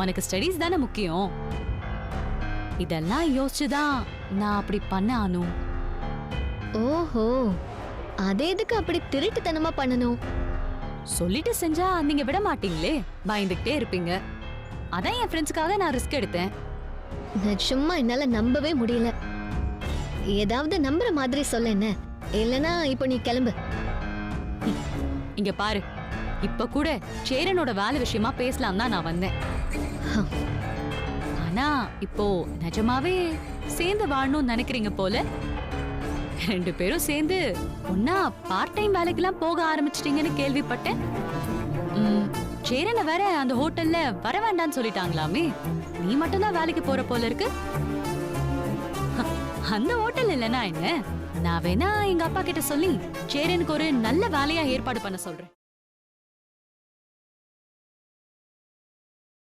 உனக்கு ஸ்டடீஸ் தானே முக்கியம்? இதெல்லாம் யோசிச்சுதான் நான் அப்படி பண்ண அனு ஓஹோ அது எதுக்கு அப்படி திருட்டுத்தனமா பண்ணணும்? சொல்லிட்டு செஞ்சா நீங்க விட மாட்டீங்களே பயந்துகிட்டே இருப்பீங்க. அதான் என் ஃப்ரெண்ட்ஸ்க்காக நான் ரிஸ்க் எடுத்தேன். நிஜமா என்னால நம்பவே முடியல. ஏதாவது நம்புற மாதிரி சொல்ல என்ன இல்லனா இப்போ நீ கிளம்பு. இங்க பாரு. இப்ப கூட சேரனோட வேலை விஷயமா பேசலாம் தான் நான் வந்தேன். ஆனா இப்போ நிஜமாவே சேர்ந்து வாழணும்னு நினைக்கிறீங்க போல? ரெண்டு பேரும் சேர்ந்து ஒன்னா பார்ட் டைம் வேலைக்கெல்லாம் போக ஆரம்பிச்சிட்டீங்கன்னு கேள்விப்பட்டேன். சேரனை வேற அந்த ஹோட்டல்ல வர வேண்டாம்னு சொல்லிட்டாங்களாமே? நீ மட்டும்தான் வேலைக்கு போற போல இருக்கு. அந்த ஹோட்டல் இல்லனா என்ன? நான் வேணா எங்க அப்பா கிட்ட சொல்லி சேரனுக்கு ஒரு நல்ல வேலையா ஏற்பாடு பண்ண சொல்றேன்.